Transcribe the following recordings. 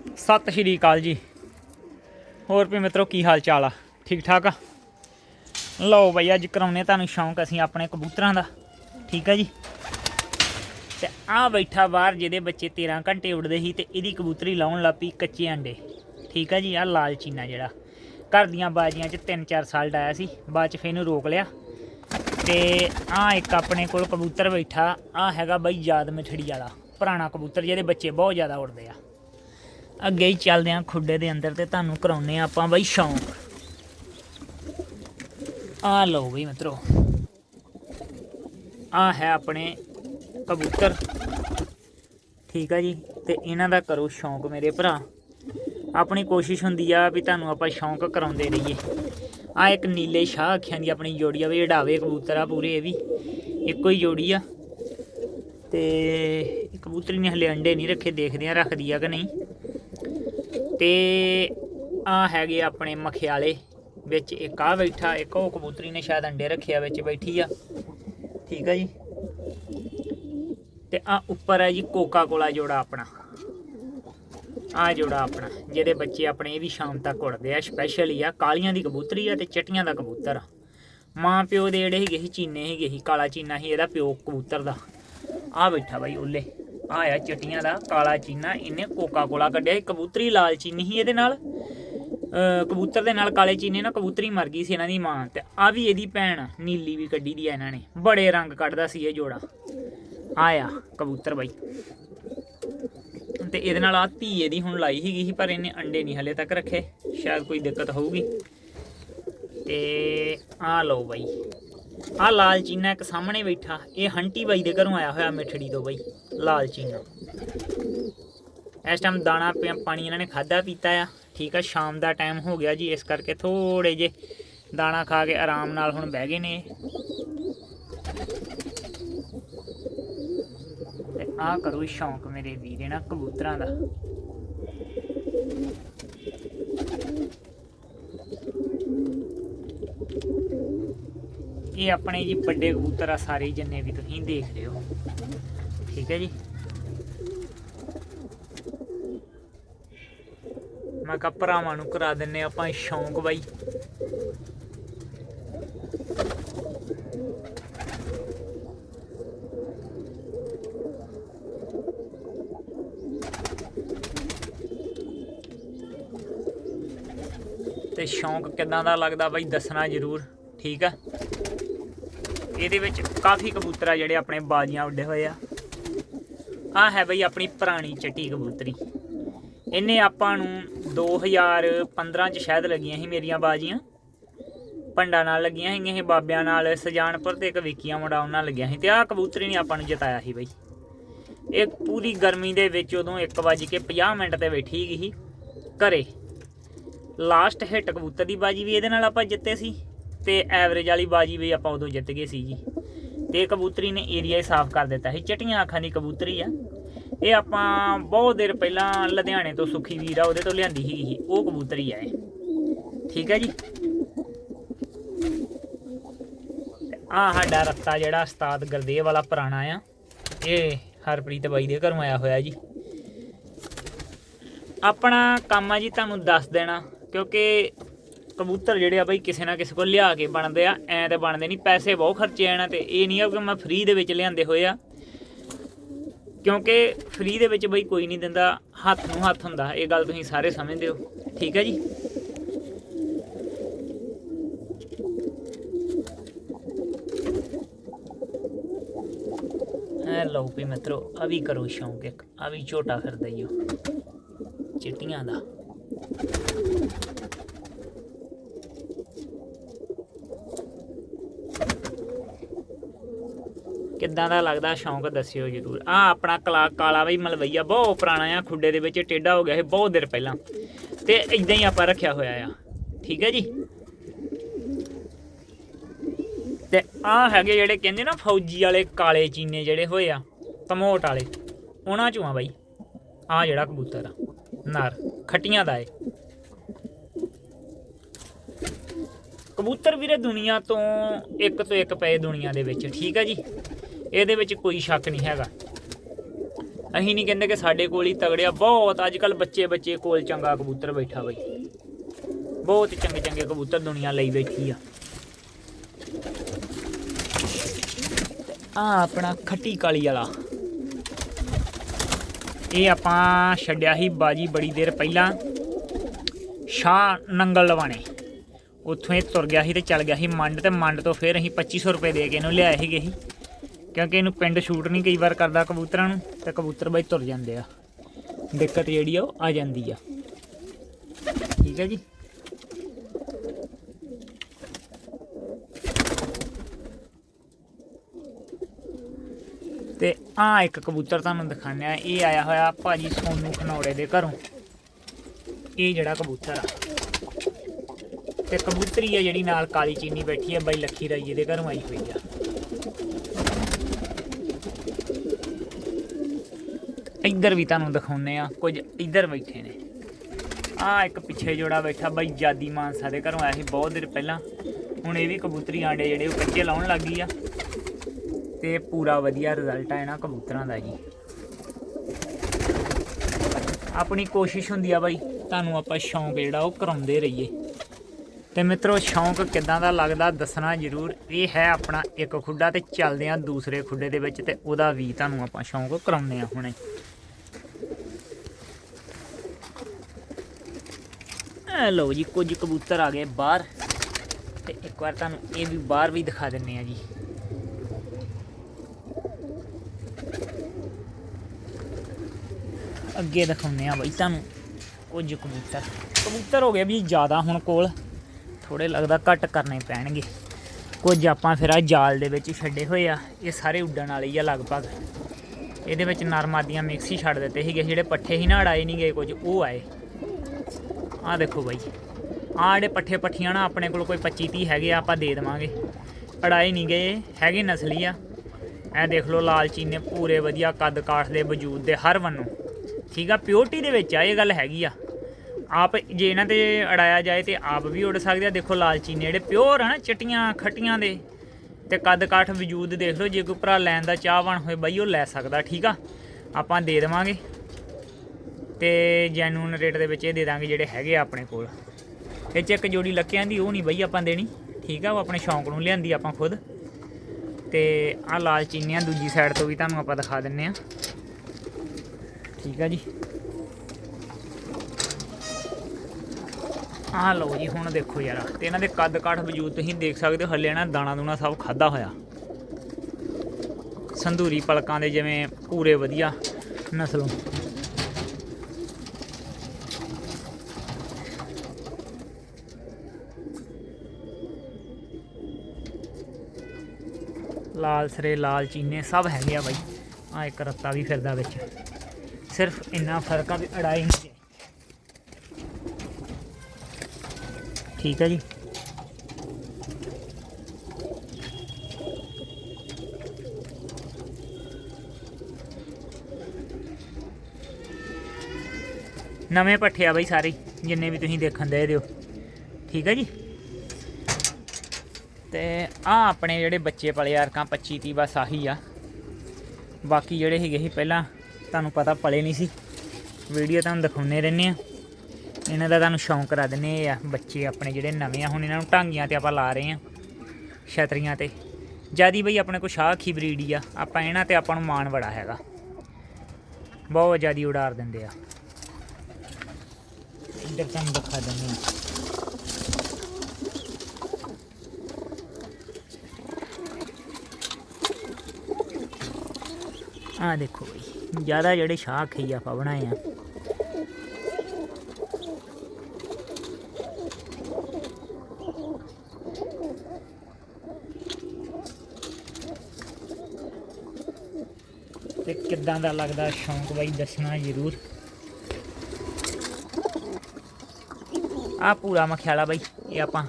ਸਤਿ ਸ਼੍ਰੀ ਅਕਾਲ ਜੀ। ਹੋਰ ਵੀ ਮਿੱਤਰੋ, ਕੀ ਹਾਲ ਚਾਲ ਆ? ਠੀਕ ਠਾਕ ਆ? ਲਓ ਬਈ, ਅੱਜ ਕਰਾਉਨੇ ਤੁਹਾਨੂੰ ਸ਼ੌਂਕ ਅਸੀਂ ਆਪਣੇ ਕਬੂਤਰਾਂ ਦਾ। ਠੀਕ ਆ ਜੀ? ਤੇ ਆ ਬੈਠਾ ਬਾਹਰ ਜਿਹਦੇ ਬੱਚੇ 13 ਘੰਟੇ ਉੱਡਦੇ ਸੀ ਤੇ ਇਹਦੀ ਕਬੂਤਰੀ ਲਾਉਣ ਲੱਪੀ ਕੱਚੇ ਆਂਡੇ ਠੀਕ ਆ ਜੀ ਆ ਲਾਲ ਚੀਨਾ ਜਿਹੜਾ। ਘਰ ਦੀਆਂ ਬਾਜੀਆਂ 'ਚ 3-4 ਸਾਲ ਡਾਇਆ ਸੀ, ਬਾਅਦ 'ਚ ਫੇਰ ਇਹਨੂੰ ਰੋਕ ਲਿਆ। ਤੇ ਆ ਇੱਕ ਆਪਣੇ ਕੋਲ ਕਬੂਤਰ ਬੈਠਾ ਆ ਹੈਗਾ ਬਈ ਯਾਦ ਮਿਠੜੀ ਵਾਲਾ, ਪੁਰਾਣਾ ਕਬੂਤਰ ਜਿਹਦੇ ਬੱਚੇ ਬਹੁਤ ਜ਼ਿਆਦਾ ਉੱਡਦੇ ਆ। ਅੱਗੇ ਹੀ ਚੱਲਦੇ ਆ ਖੁੱਡੇ ਦੇ ਅੰਦਰ ਤੇ ਤੁਹਾਨੂੰ ਕਰਾਉਨੇ ਆ ਆਪਾਂ ਬਈ ਸ਼ੌਂਕ। ਆ ਲਓ ਬਈ ਮਿੱਤਰੋ। ਆ ਹੈ ਆਪਣੇ ਕਬੂਤਰ। ਠੀਕ ਆ ਜੀ, ਤੇ ਇਹਨਾਂ ਦਾ ਕਰੋ ਸ਼ੌਂਕ ਮੇਰੇ ਭਰਾ। ਆਪਣੀ ਕੋਸ਼ਿਸ਼ ਹੁੰਦੀ ਆ ਵੀ ਤੁਹਾਨੂੰ ਆਪਾਂ ਸ਼ੌਂਕ ਕਰਾਉਂਦੇ ਰਹੀਏ। ਆ ਇੱਕ ਨੀਲੇ ਸ਼ਾਹ ਅੱਖਾਂ ਦੀ ਆਪਣੀ ਜੋੜੀ ਆ ਵੀ ਢਾਵੇ ਕਬੂਤਰ ਆ ਪੂਰੇ ਇਹ ਵੀ। ਇੱਕੋ ਹੀ ਜੋੜੀ ਆ। ਤੇ ਇਹ ਕਬੂਤਰੀ ਨੇ ਹਲੇ ਅੰਡੇ ਨਹੀਂ ਰੱਖੇ, ਦੇਖਦੇ ਆ ਰੱਖਦੀ ਆ ਕਿ ਨਹੀਂ। ਤੇ ਆ ਹੈਗੇ ਆਪਣੇ ਮਖਿਆਲੇ ਵਿੱਚ ਇੱਕ ਆ ਬੈਠਾ, ਇੱਕ ਉਹ ਕਬੂਤਰੀ ਨੇ ਸ਼ਾਇਦ ਅੰਡੇ ਰੱਖਿਆ ਵਿੱਚ ਬੈਠੀ ਆ। ਠੀਕ ਆ ਜੀ? ਤੇ ਆ ਉੱਪਰ ਹੈ ਜੀ ਕੋਕਾ ਕੋਲਾ ਜੋੜਾ ਆਪਣਾ। ਆ ਜੋੜਾ ਆਪਣਾ, ਜਿਹਦੇ ਬੱਚੇ ਆਪਣੇ ਇਹ ਵੀ ਸ਼ਾਮ ਤੱਕ ਉੜਦੇ ਆ ਸਪੈਸ਼ਲੀ ਆ। ਕਾਲੀਆਂ ਦੀ ਕਬੂਤਰੀ ਆ ਤੇ ਚਟੀਆਂ ਦਾ ਕਬੂਤਰ ਆ। ਮਾਂ ਪਿਓ ਦੇ ਜਿਹੜੇ ਹੈਗੇ ਸੀ, ਚੀਨੇ ਹੈਗੇ ਸੀ, ਕਾਲਾ ਚੀਨਾ ਸੀ, ਇਹਦਾ ਪਿਓ ਕਬੂਤਰ ਦਾ। ਆ ਬੈਠਾ ਬਾਈ ਉੱਲੇ। ਆ ਆ ਦਾ, ਕਾਲਾ ਚੀਨਾ, ਇਹਨੇ ਕੋਕਾ ਕੋਲਾ ਕੱਢਿਆ ਸੀ ਕਬੂਤਰੀ ਲਾਲ ਚੀਨੀ ਸੀ ਇਹਦੇ ਨਾਲ। ਕਬੂਤਰ ਦੇ ਨਾਲ ਕਾਲੇ ਚੀਨੇ ਨਾਲ ਕਬੂਤਰੀ ਮਰ ਗਈ ਸੀ ਇਹਨਾਂ ਦੀ ਮਾਂ ਤੇ ਆ ਵੀ ਇਹਦੀ ਭੈਣ ਨੀਲੀ ਵੀ ਕੱਢੀ ਦੀ ਆ ਇਹਨਾਂ ਨੇ, ਬੜੇ ਰੰਗ ਕੱਢਦਾ ਸੀ ਇਹ ਜੋੜਾ। ਆਇਆ ਕਬੂਤਰ ਬਾਈ। ਤੇ ਇਹਦੇ ਨਾਲ ਆ ਧੀ ਇਹਦੀ ਹੁਣ ਲਾਈ ਸੀਗੀ ਸੀ, ਪਰ ਇਹਨੇ ਅੰਡੇ ਨਹੀਂ ਹਲੇ ਤੱਕ ਰੱਖੇ, ਸ਼ਾਇਦ ਕੋਈ ਦਿੱਕਤ ਹੋਊਗੀ। ਤੇ ਆ ਲਓ ਬਾਈ ਆ ਲਾਲ ਚੀਨਾ ਇੱਕ ਸਾਹਮਣੇ ਬੈਠਾ, ਇਹ ਹੰਟੀ ਬਾਈ ਦੇ ਘਰੋਂ ਆਇਆ ਹੋਇਆ ਮਿੱਠੜੀ ਤੋਂ ਬਾਈ। ਲਾਲ ਚੀਨਾ ਇਸ ਟਾਈਮ ਦਾਣਾ ਪਾਣੀ ਇਹਨਾਂ ਨੇ ਖਾਦਾ ਪੀਤਾ ਆ। ਠੀਕ ਆ, ਸ਼ਾਮ ਦਾ ਟਾਈਮ ਹੋ ਗਿਆ ਜੀ, ਇਸ ਕਰਕੇ ਥੋੜੇ ਜੇ ਦਾਣਾ ਖਾ ਕੇ ਆਰਾਮ ਨਾਲ ਹੁਣ ਬਹਿ ਗਏ ਨੇ। ਇਹ। ਤੇ ਆ ਕਰੋ ਸ਼ੌਂਕ ਮੇਰੇ ਵੀਰੇ ਨਾ ਕਬੂਤਰਾਂ ਦਾ। ਇਹ ਆਪਣੇ ਜੀ ਵੱਡੇ ਕਬੂਤਰ ਆ ਸਾਰੇ, ਜਿੰਨੇ ਵੀ ਤੁਸੀਂ ਦੇਖ ਰਹੇ ਹੋ। ਠੀਕ ਹੈ ਜੀ। ਮੈਂ ਕਿਹਾ ਭਰਾਵਾਂ ਨੂੰ ਕਰਾ ਦਿੰਨੇ ਆਪਾਂ ਸ਼ੌਂਕ ਬਾਈ। ਤੇ ਸ਼ੌਂਕ ਕਿਦਾਂ ਦਾ ਲੱਗਦਾ ਬਾਈ ਦੱਸਣਾ ਜ਼ਰੂਰ, ਠੀਕ ਆ? ਇਹਦੇ ਵਿੱਚ ਕਾਫੀ ਕਬੂਤਰ ਆ ਜਿਹੜੇ ਆਪਣੇ ਬਾਜੀਆਂ ਉੱਡੇ ਹੋਏ ਆ। ਆ ਹੈ ਬਈ ਆਪਣੀ ਪੁਰਾਣੀ ਚਿੱਟੀ ਕਬੂਤਰੀ। ਇਹਨੇ ਆਪਾਂ ਨੂੰ 2015 ਚ ਸ਼ਾਇਦ ਲੱਗੀਆਂ ਸੀ ਮੇਰੀਆਂ ਬਾਜੀਆਂ। ਪੰਡਾ ਨਾਲ ਲੱਗੀਆਂ ਸੀਗੀਆਂ ਇਹ ਬਾਬਿਆਂ ਨਾਲ, ਸਜਾਨਪੁਰ ਤੇ ਇੱਕ ਵਿਕੀਆਂ ਮੁੰਡਾ ਉਹਨਾਂ ਲੱਗਿਆ ਸੀ। ਤੇ ਆਹ ਕਬੂਤਰੀ ਨੇ ਆਪਾਂ ਨੂੰ ਜਿਤਾਇਆ ਸੀ ਬਈ। ਇਹ ਪੂਰੀ ਗਰਮੀ ਦੇ ਵਿੱਚ ਉਦੋਂ 1:50 ਮਿੰਟ ਤੇ ਬੈਠੀ ਗਈ ਸੀ ਘਰੇ। ਲਾਸਟ ਹਿੱਟ ਕਬੂਤਰ ਦੀ ਬਾਜੀ ਵੀ ਇਹਦੇ ਨਾਲ ਆਪਾਂ ਜਿੱਤੇ ਸੀ। ਤੇ ਐਵਰੇਜ ਵਾਲੀ ਬਾਜੀ ਵੀ ਆਪਾਂ ਉਦੋਂ ਜਿੱਤ ਗਏ ਸੀ ਜੀ। ਤੇ ਕਬੂਤਰੀ ਨੇ ਏਰੀਆ ਹੀ ਸਾਫ਼ ਕਰ ਦਿੱਤਾ ਸੀ। ਚਟੀਆਂ ਅੱਖਾਂ ਦੀ ਕਬੂਤਰੀ ਆ। ਇਹ ਆਪਾਂ ਬਹੁਤ ਦੇਰ ਪਹਿਲਾਂ ਲੁਧਿਆਣੇ ਤੋਂ ਸੁਖੀ ਵੀਰ ਆ, ਉਹਦੇ ਤੋਂ ਲਿਆਂਦੀ ਸੀ ਉਹ ਕਬੂਤਰੀ ਆ ਇਹ। ਠੀਕ ਹੈ ਜੀ? ਆ ਸਾਡਾ ਰੱਤਾ ਜਿਹੜਾ ਉਸਤਾਦ ਗੁਰਦੇਵ ਵਾਲਾ ਪੁਰਾਣਾ ਆ। ਇਹ ਹਰਪ੍ਰੀਤ ਬਾਈ ਦੇ ਘਰੋਂ ਆਇਆ ਹੋਇਆ ਜੀ। ਆਪਣਾ ਕੰਮ ਆ ਜੀ, ਤੁਹਾਨੂੰ ਦੱਸ ਦੇਣਾ, ਕਿਉਂਕਿ ਕਬੂਤਰ ਜਿਹੜੇ ਆ ਬਈ ਕਿਸੇ ਨਾ ਕਿਸੇ ਕੋਲ ਲਿਆ ਕੇ ਬਣਦੇ ਆ, ਐ ਤੇ ਬਣਦੇ ਨਹੀਂ, ਪੈਸੇ ਬਹੁਤ ਖਰਚੇ ਆਣਾ ਤੇ। ਇਹ ਨਹੀਂ ਆ ਕਿ ਮੈਂ ਫ੍ਰੀ ਦੇ ਵਿੱਚ ਲਿਆਂਦੇ ਹੋਏ ਆ। ਕਿਉਂਕਿ ਫ੍ਰੀ ਦੇ ਵਿੱਚ ਬਈ ਕੋਈ ਨਹੀਂ ਦਿੰਦਾ, ਹੱਥ ਨੂੰ ਹੱਥ ਹੁੰਦਾ, ਇਹ ਗੱਲ ਤੁਸੀਂ ਸਾਰੇ ਸਮਝਦੇ ਹੋ। ਠੀਕ ਹੈ ਜੀ? ਐ ਲਓ ਵੀ ਮਿੱਤਰੋ, ਆ ਵੀ ਕਰੋ ਸ਼ੌਂਕ ਇੱਕ, ਆ ਵੀ ਝੋਟਾ ਫਿਰਦਾ ਈ ਓ ਚਿੱਟੀਆਂ ਦਾ। ਕਿੱਦਾਂ ਦਾ ਲੱਗਦਾ, ਸ਼ੌਂਕ ਦੱਸਿਓ ਜਰੂਰ। ਆ ਆਪਣਾ ਕਲਾ, ਕਾਲਾ ਬਈ ਮਲਵਈਆ, ਬਹੁਤ ਪੁਰਾਣਾ ਆ, ਖੁੱਡੇ ਦੇ ਵਿੱਚ ਟੇਡਾ ਹੋ ਗਿਆ ਇਹ ਬਹੁਤ ਦੇਰ ਪਹਿਲਾਂ। ਤੇ ਇਦਾਂ ਹੀ ਆਪਾਂ ਰੱਖਿਆ ਹੋਇਆ ਆ। ਠੀਕ ਹੈ ਜੀ? ਤੇ ਆ ਹੈਗੇ ਜਿਹੜੇ ਕਹਿੰਦੇ ਨਾ, ਫੌਜੀ ਵਾਲੇ ਕਾਲੇ ਚੀਨੇ ਜਿਹੜੇ ਹੋਏ ਆ, ਤਮੋਟ ਵਾਲੇ, ਉਹਨਾਂ ਚੋਂ ਆ ਬਾਈ। ਆ ਜਿਹੜਾ ਕਬੂਤਰ ਆ, ਨਰ, ਖੱਟੀਆਂ ਦਾ ਏ ਕਬੂਤਰ ਵੀਰੇ ਦੁਨੀਆ ਤੋਂ ਇੱਕ ਤੋਂ ਇੱਕ ਪਏ ਦੁਨੀਆ ਦੇ ਵਿੱਚ, ਠੀਕ ਆ ਜੀ? ਇਹਦੇ ਵਿੱਚ ਕੋਈ ਸ਼ੱਕ ਨਹੀਂ ਹੈਗਾ। ਅਸੀਂ ਨਹੀਂ ਕਹਿੰਦੇ ਕਿ ਸਾਡੇ ਕੋਲ ਹੀ ਤਗੜਿਆ ਬਹੁਤ ਅੱਜ ਕੱਲ ਬੱਚੇ ਬੱਚੇ ਕੋਲ ਚੰਗਾ ਕਬੂਤਰ ਬੈਠਾ ਬਈ। ਬਹੁਤ ਚੰਗੇ ਚੰਗੇ ਕਬੂਤਰ ਦੁਨੀਆ ਲਈ ਬੈਠੀ ਆ। ਆ ਆਪਣਾ ਖੱਟੀ ਕਾਲੀ ਵਾਲਾ। ਇਹ ਆਪਾਂ ਛੱਡਿਆ ਸੀ ਬਾਜੀ ਬੜੀ ਦੇਰ ਪਹਿਲਾਂ। ਸ਼ਾਹ ਨੰਗਲ ਲਵਾਣੇ ਉੱਥੋਂ ਇਹ ਤੁਰ ਗਿਆ ਸੀ ਤੇ ਚੱਲ ਗਿਆ ਸੀ ਮੰਡ ਤੇ ਮੰਡ ਤੋਂ ਫਿਰ ਅਸੀਂ 2500 ਰੁਪਏ ਦੇ ਕੇ ਇਹਨੂੰ ਲਿਆਏ ਸੀਗੇ ਸੀ ਕਿਉਂਕਿ ਇਹਨੂੰ ਪਿੰਡ ਸ਼ੂਟ ਨਹੀਂ ਕਈ ਵਾਰ ਕਰਦਾ ਕਬੂਤਰਾਂ ਨੂੰ, ਤੇ ਕਬੂਤਰ ਬਾਈ ਤੁਰ ਜਾਂਦੇ ਆ। ਦਿੱਕਤ ਜਿਹੜੀ ਆ, ਉਹ ਆ ਜਾਂਦੀ ਆ। ਠੀਕ ਹੈ ਜੀ? ਤੇ ਆ ਇੱਕ ਕਬੂਤਰ ਤੁਹਾਨੂੰ ਦਿਖਾਉਂਦੇ ਆ, ਇਹ ਆਇਆ ਹੋਇਆ ਭਾਜੀ ਸੋਨੂ ਖਨੌੜੇ ਦੇ ਘਰੋਂ। ਇਹ ਜਿਹੜਾ ਕਬੂਤਰ ਆ। ਤੇ ਕਬੂਤਰੀ ਆ ਜਿਹੜੀ ਨਾਲ ਕਾਲੀ ਚੀਨੀ ਬੈਠੀ ਆ, ਬਾਈ ਲੱਖੀ ਰਾਈਏ ਦੇ ਘਰੋਂ ਆਈ ਹੋਈ ਆ। ਇੱਧਰ ਵੀ ਤੁਹਾਨੂੰ ਦਿਖਾਉਨੇ ਆ ਕੁਝ ਇੱਧਰ ਬੈਠੇ ਨੇ। ਆ ਇੱਕ ਪਿੱਛੇ ਜੋੜਾ ਬੈਠਾ ਬਾਈ ਜਾਦੀ ਮਾਨਸਾ ਦੇ ਘਰੋਂ, ਆਇਆ ਸੀ ਬਹੁਤ ਦਿਨ ਪਹਿਲਾਂ। ਹੁਣ ਇਹ ਵੀ ਕਬੂਤਰੀ ਆਂਡੇ ਜਿਹੜੇ ਉਹ ਕੱਚੇ ਲਾਉਣ ਲੱਗ ਗਈ ਆ। ਤੇ ਪੂਰਾ ਵਧੀਆ ਰਿਜ਼ਲਟ ਆ ਇਹਨਾਂ ਕਬੂਤਰਾਂ ਦਾ ਜੀ। ਆਪਣੀ ਕੋਸ਼ਿਸ਼ ਹੁੰਦੀ ਆ ਬਾਈ, ਤੁਹਾਨੂੰ ਆਪਾਂ ਸ਼ੌਂਕ ਜਿਹੜਾ ਉਹ ਕਰਾਉਂਦੇ ਰਹੀਏ। ਤੇ ਮਿੱਤਰੋ, ਸ਼ੌਂਕ ਕਿਦਾਂ ਦਾ ਲੱਗਦਾ ਦੱਸਣਾ ਜ਼ਰੂਰ। ਇਹ ਹੈ ਆਪਣਾ ਇੱਕ ਖੁੱਡਾ ਤੇ ਚੱਲਦੇ ਆ ਦੂਸਰੇ ਖੁੱਡੇ ਦੇ ਵਿੱਚ ਤੇ ਉਹਦਾ ਵੀ ਤੁਹਾਨੂੰ ਆਪਾਂ ਸ਼ੌਂਕ ਕਰਾਉਂਦੇ ਆ ਹੁਣੇ। ਲਓ ਜੀ, ਕੁਝ ਕਬੂਤਰ ਆ ਗਏ ਬਾਹਰ। ਤੇ ਇੱਕ ਵਾਰ ਤੁਹਾਨੂੰ ਇਹ ਵੀ ਬਾਹਰ ਵੀ ਦਿਖਾ ਦਿੰਨੇ ਆ ਜੀ। ਅੱਗੇ ਦਿਖਾਉਂਦੇ ਆ ਬਾਈ ਤੁਹਾਨੂੰ ਕੁਝ ਕਬੂਤਰ। ਕਬੂਤਰ ਹੋ ਗਏ ਵੀ ਜ਼ਿਆਦਾ ਹੁਣ ਕੋਲ। ਥੋੜੇ ਲੱਗਦਾ ਘੱਟ ਕਰਨੇ ਪੈਣਗੇ। ਕੁਝ ਆਪਾਂ ਫਿਰ ਆ ਜਾਲ ਦੇ ਵਿੱਚ ਛੱਡੇ ਹੋਏ ਆ। ਇਹ ਸਾਰੇ ਉੱਡਣ ਵਾਲੇ ਆ ਲਗਭਗ। ਇਹਦੇ ਵਿੱਚ ਨਰਮਾਦੀਆਂ ਮਿਕਸ ਹੀ ਛੱਡ ਦਿੱਤੇ ਸੀਗੇ, ਜਿਹੜੇ ਪੱਠੇ ਹੀ ਨਾ, ਅੜਾਏ ਨਹੀਂ ਗਏ ਕੁਝ, ਉਹ ਆਏ। ਆਹ ਦੇਖੋ ਬਾਈ। ਆਹ ਜਿਹੜੇ ਪੱਠੇ ਪੱਠੀਆਂ ਨਾ, ਆਪਣੇ ਕੋਲ ਕੋਈ 25 30 ਹੈਗੇ ਆ, ਆਪਾਂ ਦੇ ਦੇਵਾਂਗੇ। ਅੜਾਏ ਨਹੀਂ ਗਏ, ਹੈਗੇ ਨਸਲੀ ਆ। ਇਹ ਦੇਖ ਲਓ ਲਾਲ ਚੀਨੇ ਪੂਰੇ ਵਧੀਆ ਕੱਦ ਕਾਠ ਦੇ ਵਜੂਦ ਦੇ, ਹਰ ਵੱਲੋਂ ਠੀਕ ਆ ਪਿਓਰਟੀ ਦੇ ਵਿੱਚ ਆ, ਇਹ ਗੱਲ ਹੈਗੀ ਆ। ਆਪ ਜੇ ਇਹਨਾਂ ਤੇ ਅੜਾਇਆ ਜਾਏ ਤੇ ਆਪ ਵੀ ਉੜ ਸਕਦੇ ਆ। ਦੇਖੋ ਲਾਲ ਚੀਨੇ ਜਿਹੜੇ ਪਿਓਰ ਆ ਨਾ, ਚਟੀਆਂ ਖੱਟੀਆਂ ਦੇ। ਤੇ ਕੱਦ ਕਾਠ ਵਜੂਦ ਦੇਖ ਲਓ, ਜੇ ਕੋਈ ਭਰਾ ਲੈਣ ਦਾ ਚਾਹਵਾਨ ਹੋਏ, ਬਾਈ ਉਹ ਲੈ ਸਕਦਾ, ਠੀਕ ਆ। ਆਪਾਂ ਦੇ ਦੇਵਾਂਗੇ। ਤੇ ਜੈਨੂਨ ਰੇਟ ਦੇ ਵਿੱਚ ਇਹ ਦੇ ਦਾਂਗੇ ਜਿਹੜੇ ਹੈਗੇ ਆ ਆਪਣੇ ਕੋਲ। ਇਹ ਚ ਇੱਕ ਜੋੜੀ ਲੱਕਿਆਂ ਦੀ, ਉਹ ਨਹੀਂ ਬਈ ਆਪਾਂ ਦੇਣੀ। ਠੀਕ ਆ, ਉਹ ਆਪਣੇ ਸ਼ੌਂਕ ਨੂੰ ਲਿਆਂਦੀ ਆਪਾਂ ਖੁਦ। ਤੇ ਆ ਲਾਲ ਚੀਨੀਆਂ ਦੂਜੀ ਸਾਈਡ ਤੋਂ ਵੀ ਤੁਹਾਨੂੰ ਆਪਾਂ ਦਿਖਾ ਦਿੰਨੇ ਆ। ਠੀਕ ਆ ਜੀ। ਆਹ ਲਓ ਜੀ, ਹੁਣ ਦੇਖੋ ਯਾਰ, ਤੇ ਇਹਨਾਂ ਦੇ ਕੱਦ ਕਾਠ ਵਜੂਦ ਤੁਸੀਂ ਦੇਖ ਸਕਦੇ ਹੋ, ਹੱਲੇ ਨਾ ਦਾਣਾ ਦੂਣਾ ਸਭ ਖਾਦਾ ਹੋਇਆ। ਸੰਧੂਰੀ ਪਲਕਾਂ ਦੇ ਜਿਵੇਂ ਪੂਰੇ ਵਧੀਆ ਨਸਲੋਂ। ਲਾਲ ਸਰੇ, ਲਾਲ ਚੀਨੇ, ਸਭ ਹੈਗੇ ਆ ਬਾਈ। ਆ ਇੱਕ ਰੱਤਾ ਵੀ ਫਿਰਦਾ ਵਿੱਚ। ਸਿਰਫ ਇੰਨਾ ਫ਼ਰਕ ਆ ਵੀ ਅੜਾਈ ਨਹੀਂ ਠੀਕ ਹੈ ਜੀ। ਨਵੇਂ ਪੱਠੇ ਆ ਬਾਈ ਸਾਰੇ, ਜਿੰਨੇ ਵੀ ਤੁਸੀਂ ਦੇਖਣ ਦੇ ਦਿਓ। ਠੀਕ ਹੈ ਜੀ। ਤੇ ਆ ਆਪਣੇ ਜਿਹੜੇ ਬੱਚੇ ਪਲੇ ਅਰਕਾਂ 25 30 ਬਸ ਆਹੀ ਆ। ਬਾਕੀ ਜਿਹੜੇ ਹੈਗੇ ਸੀ ਪਹਿਲਾਂ, ਤੁਹਾਨੂੰ ਪਤਾ ਪਲੇ ਨਹੀਂ ਸੀ। ਵੀਡੀਓ ਤੁਹਾਨੂੰ ਦਿਖਾਉਨੇ ਰਹਿੰਦੇ ਆ। ਇਹਨਾਂ ਦਾ ਤੁਹਾਨੂੰ ਸ਼ੌਂਕ ਕਰਾ ਦਿੰਨੇ ਆ ਬੱਚੇ ਆਪਣੇ ਜਿਹੜੇ ਨਵੇਂ ਆ, ਹੁਣ ਇਹਨਾਂ ਨੂੰ ਟਾਂਗੀਆਂ ਤੇ ਆਪਾਂ ਲਾ ਰਹੇ ਆ, ਛਤਰੀਆਂ ਤੇ। ਜਿਆਦੀ ਬਈ ਆਪਣੇ ਕੋਲ ਸ਼ਾਹਖੀ ਬਰੀਡ ਹੀ ਆ, ਆਪਾਂ ਇਹਨਾਂ ਤੇ ਆਪਾਂ ਨੂੰ ਮਾਣ ਬੜਾ ਹੈਗਾ। ਬਹੁਤ ਜਿਆਦੀ ਉਡਾਰ ਦਿੰਦੇ ਆ। ਇੱਧਰ ਤੁਹਾਨੂੰ ਦਿਖਾ ਦਿੰਦੇ ਆ। ਆ ਦੇਖੋ ਬਈ, ਜ਼ਿਆਦਾ ਜਿਹੜੇ ਸ਼ਾਹ ਹੀ ਆਪਾਂ ਬਣਾਏ ਆ। ਤੇ ਕਿੱਦਾਂ ਦਾ ਲੱਗਦਾ ਸ਼ੌਂਕ ਬਾਈ, ਦੱਸਣਾ ਜ਼ਰੂਰ। ਆ ਪੂਰਾ ਮਖਿਆਲਾ ਬਾਈ, ਇਹ ਆਪਾਂ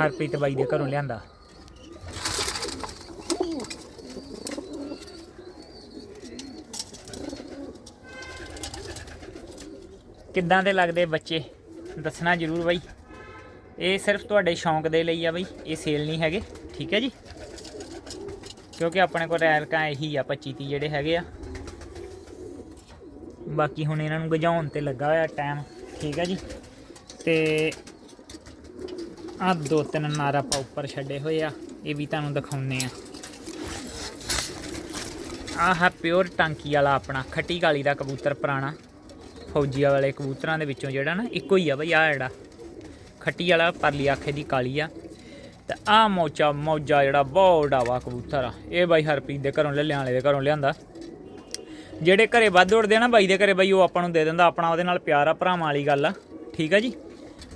ਹਰਪ੍ਰੀਤ ਬਾਈ ਦੇ ਘਰੋਂ ਲਿਆਂਦਾ। ਕਿੱਦਾਂ ਦੇ ਲੱਗਦੇ ਬੱਚੇ? ਦੱਸਣਾ ਜ਼ਰੂਰ ਬਾਈ। ਇਹ ਸਿਰਫ ਤੁਹਾਡੇ ਸ਼ੌਂਕ ਦੇ ਲਈ ਆ ਬਾਈ, ਇਹ ਸੇਲ ਨਹੀਂ ਹੈਗੇ, ਠੀਕ ਹੈ ਜੀ? ਕਿਉਂਕਿ ਆਪਣੇ ਕੋਲ ਰੈਲਕਾਂ ਇਹੀ ਆ 25 30 ਜਿਹੜੇ ਹੈਗੇ ਆ। ਬਾਕੀ ਹੁਣ ਇਹਨਾਂ ਨੂੰ ਗਜਾਉਣ ਤੇ ਲੱਗਾ ਹੋਇਆ ਟਾਈਮ ਠੀਕ ਹੈ ਜੀ? ਤੇ ਆ ਦੋ ਤਿੰਨ ਨਾਰ ਆਪਾਂ ਉੱਪਰ ਛੱਡੇ ਹੋਏ ਆ, ਇਹ ਵੀ ਤੁਹਾਨੂੰ ਦਿਖਾਉਨੇ ਆ। ਆਹ ਪਿਓਰ ਟਾਂਕੀ ਵਾਲਾ ਆਪਣਾ, ਖੱਟੀ ਕਾਲੀ ਦਾ ਕਬੂਤਰ ਪੁਰਾਣਾ। ਫੌਜੀਆਂ ਵਾਲੇ ਕਬੂਤਰਾਂ ਦੇ ਵਿੱਚੋਂ ਜਿਹੜਾ ਨਾ ਇੱਕੋ ਹੀ ਆ ਬਈ ਆ ਜਿਹੜਾ ਖੱਟੀ ਵਾਲਾ, ਪਰਲੀ ਆਖੇ ਦੀ ਕਾਲੀ ਆ। ਤੇ ਆ ਮੋਚਾ ਮੌਜਾ ਜਿਹੜਾ ਬਹੁਤ ਡਾਵਾ ਕਬੂਤਰ ਆ। ਇਹ ਬਾਈ ਹਰਪ੍ਰੀਤ ਦੇ ਘਰੋਂ ਲੱਲਿਆਂ ਵਾਲੇ ਦੇ ਘਰੋਂ ਲਿਆਂਦਾ। ਜਿਹੜੇ ਘਰੇ ਵੱਧ ਉੜਦੇ ਆ ਨਾ ਬਾਈ ਦੇ ਘਰੇ ਬਾਈ, ਉਹ ਆਪਾਂ ਨੂੰ ਦੇ ਦਿੰਦਾ, ਆਪਣਾ ਉਹਦੇ ਨਾਲ ਪਿਆਰ ਆ ਭਰਾਵਾਂ ਵਾਲੀ ਗੱਲ ਆ। ਠੀਕ ਆ ਜੀ?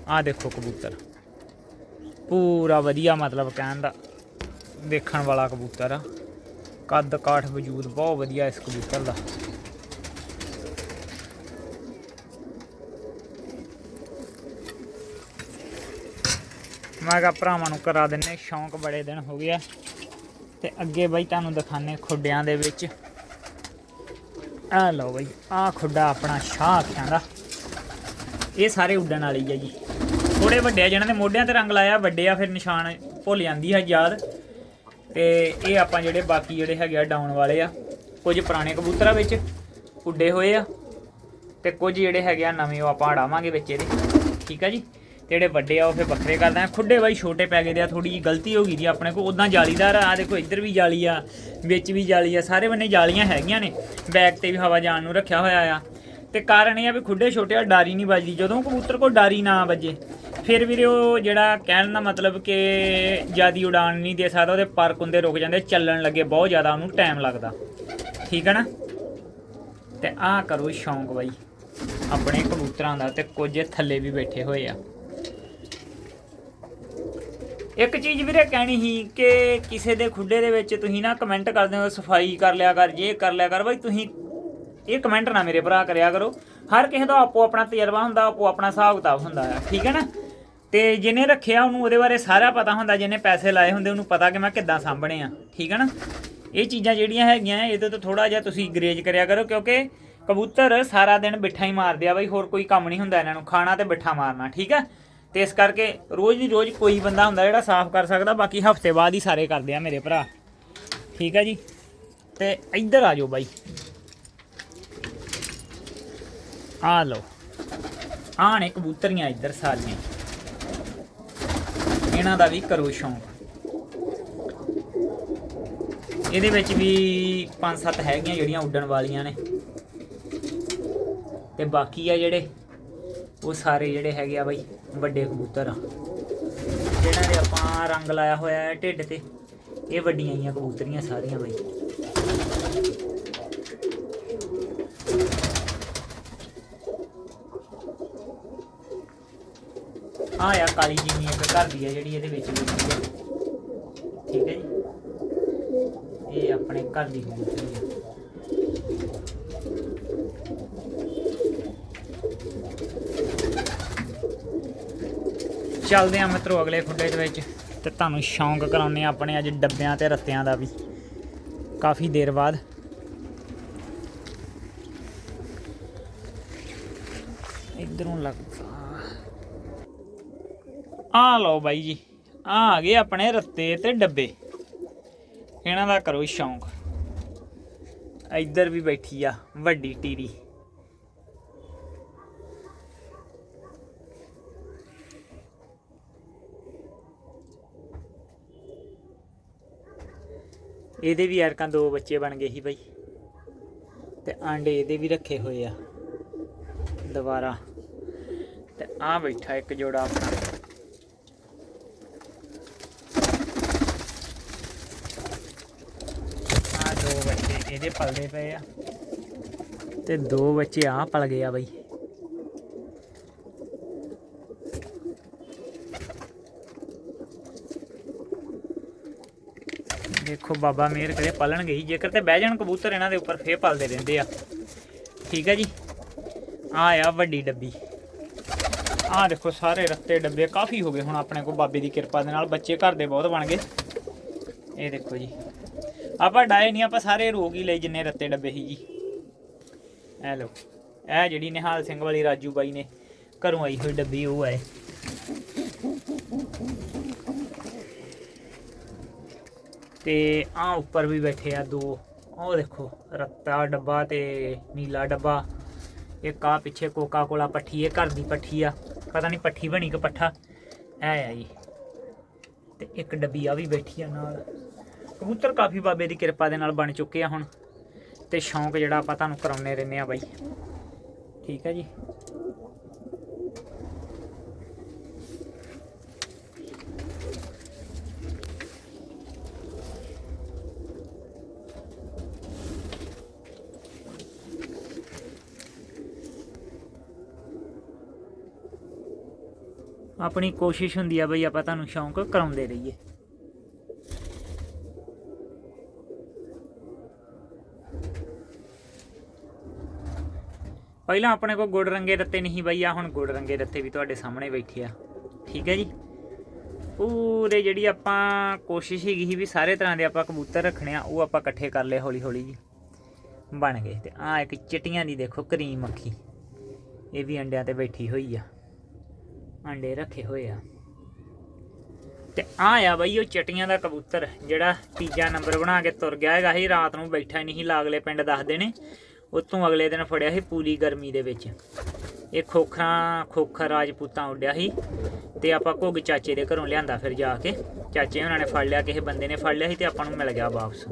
ਆ ਦੇਖੋ ਕਬੂਤਰ। ਪੂਰਾ ਵਧੀਆ ਮਤਲਬ ਕਹਿਣ ਦਾ ਦੇਖਣ ਵਾਲਾ ਕਬੂਤਰ ਆ। ਕੱਦ ਕਾਠ ਵਜੂਦ ਬਹੁਤ ਵਧੀਆ ਇਸ ਕਬੂਤਰ ਦਾ। ਮੈਂ ਕਿਹਾ ਭਰਾਵਾਂ ਨੂੰ ਕਰਾ ਦਿੰਨੇ ਸ਼ੌਂਕ, ਬੜੇ ਦਿਨ ਹੋ ਗਿਆ ਤੇ ਅੱਗੇ ਬਾਈ ਤੁਹਾਨੂੰ ਦਿਖਾਣੇ ਖੁੱਡਿਆਂ ਦੇ ਵਿੱਚ। ਆ ਲਓ ਬਈ ਆ ਖੁੱਡਾ ਆਪਣਾ ਸ਼ਾਹ ਆਖਿਆਂ ਦਾ। ਇਹ ਸਾਰੇ ਉੱਡਣ ਵਾਲੀ ਆ ਜੀ। ਥੋੜੇ ਵੱਡੇ ਆ, ਜਿਹਨਾਂ ਦੇ ਮੋਢਿਆਂ ਤੇ ਰੰਗ ਲਾਇਆ, ਵੱਡੇ ਆ, ਫਿਰ ਨਿਸ਼ਾਨ ਭੁੱਲ ਜਾਂਦੀ ਹੈ ਯਾਦ। ਤੇ ਇਹ ਆਪਾਂ ਜਿਹੜੇ ਬਾਕੀ ਜਿਹੜੇ ਹੈਗੇ ਆ ਡਾਊਨ ਵਾਲੇ ਆ, ਕੁਝ ਪੁਰਾਣੇ ਕਬੂਤਰਾਂ ਵਿੱਚ ਉੱਡੇ ਹੋਏ ਆ। ਤੇ ਕੁਝ ਜਿਹੜੇ ਹੈਗੇ ਆ, ਨਵੇਂ ਉਹ ਆਪਾਂ ਹੜਾਵਾਂਗੇ ਵਿੱਚ ਇਹਦੇ। ਠੀਕ ਆ ਜੀ? ਜਿਹੜੇ ਵੱਡੇ ਆ, ਉਹ ਫਿਰ ਵੱਖਰੇ ਕਰਦਾ। ਖੁੱਡੇ ਬਾਈ ਛੋਟੇ ਪੈ ਗਏ ਦੇ ਆ ਥੋੜੀ ਜੀ ਗਲਤੀ ਹੋ ਗਈ ਜੀ ਆਪਣੇ ਕੋਲ। ਉਦਾਂ ਜਾਲੀਦਾਰ ਆ, ਦੇਖੋ ਇੱਧਰ ਵੀ ਜਾਲੀ ਆ, ਵਿੱਚ ਵੀ ਜਾਲੀ ਆ, ਸਾਰੇ ਬੰਨੇ ਜਾਲੀਆਂ ਹੈਗੀਆਂ ਨੇ। ਬੈਕ ਤੇ ਵੀ ਹਵਾ ਜਾਣ ਨੂੰ ਰੱਖਿਆ ਹੋਇਆ ਆ। ਤੇ ਕਾਰਨ ਇਹ ਆ ਵੀ ਖੁੱਡੇ ਛੋਟੇ ਆ, ਡਾਰੀ ਨਹੀਂ ਵੱਜਦੀ। ਜਦੋਂ ਕਬੂਤਰ ਕੋ ਡਾਰੀ ਨਾ ਵੱਜੇ, ਫਿਰ ਵੀਰੇ ਉਹ ਜਿਹੜਾ ਕਹਿਣ ਦਾ ਮਤਲਬ ਕਿ ਜਿਆਦੀ ਉਡਾਨ ਨਹੀਂ ਦੇ ਸਕਦਾ, ਉਹਦੇ ਪਰ ਕੁੰਦੇ ਰੁਕ ਜਾਂਦੇ, ਚੱਲਣ ਲੱਗੇ, ਬਹੁਤ ਜ਼ਿਆਦਾ ਉਹਨੂੰ ਟਾਈਮ ਲੱਗਦਾ। ਠੀਕ ਹੈ ਨਾ? ਤੇ ਆਹ ਕਰੋ ਸ਼ੌਂਕ ਬਾਈ, ਆਪਣੇ ਕਬੂਤਰਾਂ ਦਾ ਤੇ ਕੁਝ ਥੱਲੇ ਵੀ ਬੈਠੇ ਹੋਏ ਆ। ਇੱਕ ਚੀਜ਼ ਵੀਰੇ ਕਹਿਣੀ ਸੀ ਕਿ ਕਿਸੇ ਦੇ ਖੁੱਡੇ ਦੇ ਵਿੱਚ ਤੁਸੀਂ ਨਾ ਕਮੈਂਟ ਕਰਦੇ ਹੋ ਸਫ਼ਾਈ ਕਰ ਲਿਆ ਕਰ, ਜੇ ਕਰ ਲਿਆ ਕਰ, ਬਾਈ ਤੁਸੀਂ ਇਹ ਕਮੈਂਟ ਨਾ ਮੇਰੇ ਭਰਾ ਕਰਿਆ ਕਰੋ। ਹਰ ਕਿਸੇ ਦਾ ਆਪੋ ਆਪਣਾ ਤਜਰਬਾ ਹੁੰਦਾ, ਆਪੋ ਆਪਣਾ ਹਿਸਾਬ ਕਿਤਾਬ ਹੁੰਦਾ ਹੈ ਠੀਕ ਹੈ ਨਾ? ਤੇ ਜਿਹਨੇ ਰੱਖਿਆ ਉਹਨੂੰ ਉਹਦੇ ਬਾਰੇ ਸਾਰਾ ਪਤਾ ਹੁੰਦਾ, ਜਿਹਨੇ ਪੈਸੇ ਲਾਏ ਹੁੰਦੇ ਉਹਨੂੰ ਪਤਾ ਕਿ ਮੈਂ ਕਿੱਦਾਂ ਸਾਂਭਣੇ ਆ, ਠੀਕ ਹੈ ਨਾ? ਇਹ ਚੀਜ਼ਾਂ ਜਿਹੜੀਆਂ ਹੈਗੀਆਂ, ਇਹਦੇ ਤੋਂ ਥੋੜਾ ਜਿਹਾ ਤੁਸੀਂ ਗਰੇਜ ਕਰਿਆ ਕਰੋ, ਕਿਉਂਕਿ ਕਬੂਤਰ ਸਾਰਾ ਦਿਨ ਬਿੱਠਾ ਹੀ ਮਾਰਦੇ ਆ, ਬਈ ਹੋਰ ਕੋਈ ਕੰਮ ਨਹੀਂ ਹੁੰਦਾ ਇਹਨਾਂ ਨੂੰ, ਖਾਣਾ ਤੇ ਬਿੱਠਾ ਮਾਰਨਾ, ਠੀਕ ਹੈ? ਤੇ ਇਸ ਕਰਕੇ ਰੋਜ਼ ਦੀ ਰੋਜ਼ ਕੋਈ ਬੰਦਾ ਹੁੰਦਾ ਜਿਹੜਾ ਸਾਫ਼ ਕਰ ਸਕਦਾ, ਬਾਕੀ ਹਫ਼ਤੇ ਬਾਅਦ ਹੀ ਸਾਰੇ ਕਰਦੇ ਆ ਮੇਰੇ ਭਰਾ। ਠੀਕ ਹੈ ਜੀ? ਤੇ ਇੱਧਰ ਆ ਜਾਓ ਬਾਈ। ਆ ਲਓ। ਆਹ ਨੇ ਕਬੂਤਰੀਆਂ ਇੱਧਰ ਸਾਰੀਆਂ। ਇਹਨਾਂ ਦਾ ਵੀ ਕਰੋ ਸ਼ੌਂਕ। ਇਹਦੇ ਵਿੱਚ ਵੀ 5-7 ਹੈਗੀਆਂ ਜਿਹੜੀਆਂ ਉੱਡਣ ਵਾਲੀਆਂ ਨੇ। ਤੇ ਬਾਕੀ ਆ ਜਿਹੜੇ ਉਹ ਸਾਰੇ ਜਿਹੜੇ ਹੈਗੇ ਆ ਬਾਈ, ਵੱਡੇ ਕਬੂਤਰ ਆ। ਜਿਹਨਾਂ ਦੇ ਆਪਾਂ ਰੰਗ ਲਾਇਆ ਹੋਇਆ ਹੈ ਢਿੱਡ ਤੇ, ਇਹ ਵੱਡੀਆਂ ਆਈਆਂ ਕਬੂਤਰੀਆਂ ਸਾਰੀਆਂ ਬਾਈ। ਆ ਆ ਕਾਲੀ ਜਿੰਨੀ ਇੱਕ ਘਰ ਦੀ ਹੈ ਜਿਹੜੀ ਇਹਦੇ ਵਿੱਚ ਠੀਕ ਹੈ ਜੀ। ਇਹ ਆਪਣੇ ਘਰ ਦੀ ਕਬੂਤਰੀ ਹੈ ਚੱਲਦੇ ਆ ਮਿੱਤਰੋ ਅਗਲੇ ਖੁੱਡੇ ਦੇ ਵਿੱਚ ਤੇ ਤੁਹਾਨੂੰ ਸ਼ੌਂਕ ਕਰਾਉਨੇ ਆ ਆਪਣੇ ਅੱਜ ਡੱਬਿਆਂ ਤੇ ਰੱਤਿਆਂ ਦਾ ਵੀ। ਕਾਫੀ ਦੇਰ ਬਾਅਦ। ਇਧਰੋਂ ਲੱਗਦਾ। ਆ ਲਓ ਬਾਈ ਜੀ ਆ ਆ ਗਏ ਆਪਣੇ ਰੱਤੇ ਤੇ ਡੱਬੇ। ਇਹਨਾਂ ਦਾ ਕਰੋ ਸ਼ੌਂਕ। ਇੱਧਰ ਵੀ ਬੈਠੀ ਆ ਵੱਡੀ ਟੀਰੀ। ਇਹਦੇ ਵੀ ਯਾਰਕਾਂ ਦੋ ਬੱਚੇ ਬਣ ਗਏ ਸੀ ਬਾਈ। ਤੇ ਆਂਡੇ ਇਹਦੇ ਵੀ ਰੱਖੇ ਹੋਏ ਆ। ਦੁਬਾਰਾ। ਤੇ ਆ ਬੈਠਾ ਇੱਕ ਜੋੜਾ ਆਪਣਾ। ਆ ਦੋ ਬੱਚੇ ਇਹਦੇ ਪਲਦੇ ਪਏ ਆ। ਤੇ ਦੋ ਬੱਚੇ ਆ ਪਲ ਗਏ ਆ ਬਾਈ। ਦੇਖੋ ਬਾਬਾ ਮੇਰ ਕਰੇ ਪਲਣ ਗਈ ਜੇਕਰ ਤੇ ਬਹਿ ਜਾਣ ਕਬੂਤਰ ਇਹਨਾਂ ਦੇ ਉੱਪਰ, ਫੇਰ ਪਲਦੇ ਰਹਿੰਦੇ ਆ। ਠੀਕ ਹੈ ਜੀ? ਆ ਆ ਵੱਡੀ ਡੱਬੀ। ਆ ਦੇਖੋ ਸਾਰੇ ਰੱਤੇ ਡੱਬੇ, ਕਾਫੀ ਹੋ ਗਏ ਹੁਣ ਆਪਣੇ ਕੋਲ ਬਾਬੇ ਦੀ ਕਿਰਪਾ ਦੇ ਨਾਲ, ਬੱਚੇ ਘਰ ਦੇ ਬਹੁਤ ਬਣ ਗਏ। ਇਹ ਦੇਖੋ ਜੀ। ਆਪਾਂ ਡਾਏ ਨਹੀਂ ਆਪਾਂ ਸਾਰੇ ਰੋਗ ਹੀ ਲਏ ਜਿੰਨੇ ਰੱਤੇ ਡੱਬੇ ਸੀ ਜੀ। ਇਹ ਲਓ, ਇਹ ਜਿਹੜੀ ਨਿਹਾਲ ਸਿੰਘ ਵਾਲੀ ਰਾਜੂ ਬਾਈ ਨੇ ਘਰੋਂ ਆਈ ਹੋਈ ਡੱਬੀ, ਉਹ ਹੈ ਤੇ ਆ ਉੱਪਰ ਵੀ ਬੈਠੇ ਆ ਦੋ। ਉਹ ਦੇਖੋ, ਰੱਤਾ ਡੱਬਾ ਤੇ ਨੀਲਾ ਡੱਬਾ। ਇੱਕ ਆ ਪਿੱਛੇ ਕੋਕਾ ਕੋਲਾ ਪੱਠੀ, ਇਹ ਘਰ ਦੀ ਪੱਠੀ ਆ। ਪਤਾ ਨਹੀਂ ਪੱਠੀ ਬਣੀ ਕਿ ਪੱਠਾ। ਐ ਆ ਜੀ। ਤੇ ਇੱਕ ਡੱਬੀ ਆ ਵੀ ਬੈਠੀ ਆ ਨਾਲ। ਕਬੂਤਰ ਕਾਫੀ ਬਾਬੇ ਦੀ ਕਿਰਪਾ ਦੇ ਨਾਲ ਬਣ ਚੁੱਕੇ ਆ ਹੁਣ। ਤੇ ਸ਼ੌਂਕ ਜਿਹੜਾ ਆਪਾਂ ਤੁਹਾਨੂੰ ਕਰਾਉਣੇ ਰਹਿੰਦੇ ਆ ਬਾਈ। ਠੀਕ ਹੈ ਜੀ। ਆਪਣੀ ਕੋਸ਼ਿਸ਼ ਹੁੰਦੀ ਆ ਬਈ ਆਪਾਂ ਤੁਹਾਨੂੰ ਸ਼ੌਂਕ ਕਰਾਉਂਦੇ ਰਹੀਏ। ਪਹਿਲਾਂ ਆਪਣੇ ਕੋਲ ਗੁੜ ਰੰਗੇ ਰੱਤੇ ਨਹੀਂ ਬਈ ਆ ਹੁਣ ਗੁੜ ਰੰਗੇ ਰੱਤੇ ਵੀ ਤੁਹਾਡੇ ਸਾਹਮਣੇ ਬੈਠੇ ਆ। ਠੀਕ ਹੈ ਜੀ? ਪੂਰੇ ਜਿਹੜੀ ਆਪਾਂ ਕੋਸ਼ਿਸ਼ ਹੈਗੀ ਸੀ ਵੀ ਸਾਰੇ ਤਰ੍ਹਾਂ ਦੇ ਆਪਾਂ ਕਬੂਤਰ ਰੱਖਣੇ ਆ, ਉਹ ਆਪਾਂ ਇਕੱਠੇ ਕਰ ਲਏ ਹੌਲੀ ਹੌਲੀ ਜੀ। ਬਣ ਗਏ ਤੇ ਆ ਇੱਕ ਚਿੱਟੀਆਂ ਦੀ ਦੇਖੋ, ਕਰੀਮ ਅੱਖੀ। ਇਹ ਵੀ ਅੰਡਿਆਂ ਤੇ ਬੈਠੀ ਹੋਈ ਆ। ਆਂਡੇ ਰੱਖੇ ਹੋਏ ਆ। ਤੇ ਆ ਆ ਬਈ, ਉਹ ਚਟੀਆਂ ਦਾ ਕਬੂਤਰ, ਜਿਹੜਾ ਤੀਜਾ ਨੰਬਰ ਬਣਾ ਕੇ ਤੁਰ ਗਿਆ ਹੈਗਾ ਸੀ, ਰਾਤ ਨੂੰ ਬੈਠਾ ਹੀ ਨਹੀਂ ਸੀ, ਲਾਗਲੇ ਪਿੰਡ ਦੱਸਦੇ ਨੇ ਉਤੋਂ ਅਗਲੇ ਦਿਨ ਫੜਿਆ ਸੀ ਪੂਰੀ ਗਰਮੀ ਦੇ ਵਿੱਚ। ਇਹ ਖੋਖਰਾਂ, ਖੋਖਰ ਰਾਜਪੂਤਾਂ ਉੱਡਿਆ ਸੀ ਤੇ ਆਪਾਂ ਘੁੱਗ ਚਾਚੇ ਦੇ ਘਰੋਂ ਲਿਆਂਦਾ ਫਿਰ ਜਾ ਕੇ। ਚਾਚੇ ਉਹਨਾਂ ਨੇ ਫੜ ਲਿਆ, ਕਿਸੇ ਬੰਦੇ ਨੇ ਫੜ ਲਿਆ ਸੀ ਤੇ ਆਪਾਂ ਨੂੰ ਮਿਲ ਗਿਆ ਵਾਪਸ।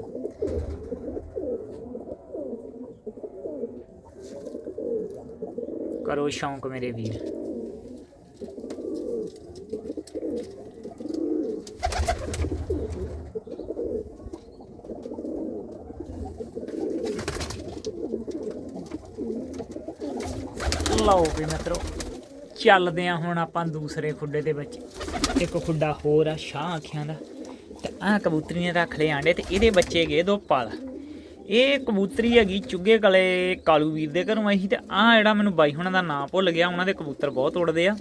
ਕਰੋ ਸ਼ੌਂਕ ਮੇਰੇ ਵੀਰ। ਲਓ ਵੀ ਮਿੱਤਰੋ। ਚੱਲਦੇ ਆ ਹੁਣ ਆਪਾਂ ਦੂਸਰੇ ਖੁੱਡੇ ਦੇ ਵਿੱਚ। ਇੱਕ ਖੁੱਡਾ ਹੋਰ ਆ, ਸ਼ਾਹ ਅੱਖਾਂ ਦਾ। ਤੇ ਆਹ ਕਬੂਤਰੀ ਨੇ ਰੱਖ ਲਏ ਆਂਡੇ ਤੇ ਇਹਦੇ ਬੱਚੇ ਗਏ ਦੋ ਪਲ। ਇਹ ਕਬੂਤਰੀ ਹੈਗੀ ਚੁੱਗੇ ਕਲੇ ਕਾਲੂ ਵੀਰ ਦੇ ਘਰੋਂ ਆਈ ਸੀ ਤੇ ਆਹ ਜਿਹੜਾ ਮੈਨੂੰ ਬਾਈ ਹੁਣਾਂ ਦਾ ਨਾਂ ਭੁੱਲ ਗਿਆ, ਉਹਨਾਂ ਦੇ ਕਬੂਤਰ ਬਹੁਤ ਉੜਦੇ ਆ।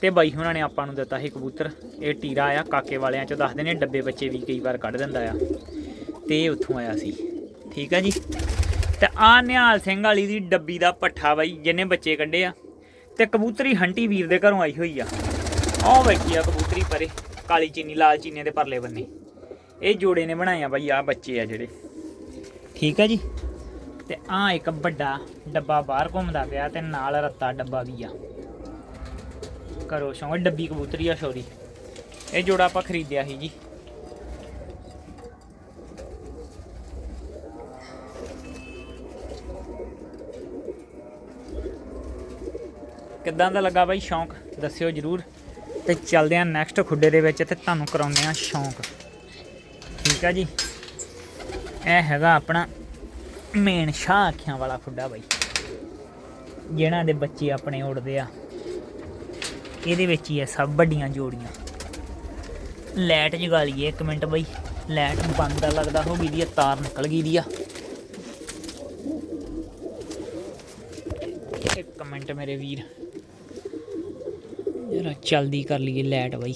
ਤੇ ਬਾਈ ਹੁਣਾਂ ਨੇ ਆਪਾਂ ਨੂੰ ਦਿੱਤਾ ਸੀ ਕਬੂਤਰ। ਇਹ ਟੀਰਾ ਆ, ਕਾਕੇ ਵਾਲਿਆਂ ਚੋਂ ਦੱਸਦੇ ਨੇ ਡੱਬੇ ਬੱਚੇ ਵੀ ਕਈ ਵਾਰ ਕੱਢ ਦਿੰਦਾ ਆ। ਤੇ ਉੱਥੋਂ ਆਇਆ ਸੀ। ਠੀਕ ਆ ਜੀ? ਤੇ ਆ ਨਿਹਾਲ ਸਿੰਘ ਵਾਲੀ ਦੀ ਡੱਬੀ ਦਾ ਪੱਠਾ ਬਾਈ, ਜਿਹਨੇ ਬੱਚੇ ਕੱਢੇ ਆ। ਤੇ ਕਬੂਤਰੀ ਹੰਟੀ ਵੀਰ ਦੇ ਘਰੋਂ ਆਈ ਹੋਈ ਆ। ਆਹ ਬੈਠੀ ਆ ਕਬੂਤਰੀ ਪਰੇ, ਕਾਲੀ ਚੀਨੀ, ਲਾਲ ਚੀਨੀ ਦੇ ਪਰਲੇ ਬੰਨੇ। ਇਹ ਜੋੜੇ ਨੇ ਬਣਾਇਆ ਬਾਈ ਆ ਬੱਚੇ ਆ ਜਿਹੜੇ। ਠੀਕ ਆ ਜੀ? ਤੇ ਆ ਇੱਕ ਵੱਡਾ ਡੱਬਾ ਬਾਹਰ ਘੁੰਮਦਾ ਪਿਆ ਤੇ ਨਾਲ ਰੱਤਾ ਡੱਬਾ ਵੀ ਆ। ਕਰੋ ਸ਼ੌਂਕ, ਡੱਬੀ ਕਬੂਤਰੀ ਆ, ਸ਼ੋਰੀ। ਇਹ ਜੋੜਾ ਆਪਾਂ ਖਰੀਦਿਆ ਸੀ ਜੀ। ਕਿੱਦਾਂ ਦਾ ਲੱਗਾ ਬਾਈ ਸ਼ੌਂਕ? ਦੱਸਿਓ ਜਰੂਰ। ਤੇ ਚੱਲਦੇ ਆਂ ਨੈਕਸਟ ਖੁੱਡੇ ਦੇ ਵਿੱਚ ਤੇ ਤੁਹਾਨੂੰ ਕਰਾਉਂਦੇ ਆਂ ਸ਼ੌਂਕ। ਠੀਕ ਆ ਜੀ? ਇਹ ਹੈਗਾ ਆਪਣਾ ਮੇਨ ਸ਼ਾਹ ਅੱਖਾਂ ਵਾਲਾ ਖੁੱਡਾ ਬਾਈ। ਜਿਹਨਾਂ ਦੇ ਬੱਚੇ ਆਪਣੇ ਉੜਦੇ ਆ। ਇਹਦੇ ਵਿੱਚ ਹੀ ਆ ਸਭ ਵੱਡੀਆਂ ਜੋੜੀਆਂ। ਲਾਈਟ ਜਗਾ ਲਈਏ ਇੱਕ ਮਿੰਟ ਬਾਈ। ਲਾਈਟ ਬੰਦ ਆ, ਲੱਗਦਾ ਹੋ ਗਈ ਦੀ ਆ, ਤਾਰ ਨਿਕਲ ਗਈ ਦੀ ਆ। ਇੱਕ ਮਿੰਟ ਮੇਰੇ ਵੀਰ। ਜਰਾ ਜਲਦੀ ਕਰ ਲਈਏ ਲਾਈਟ ਬਾਈ।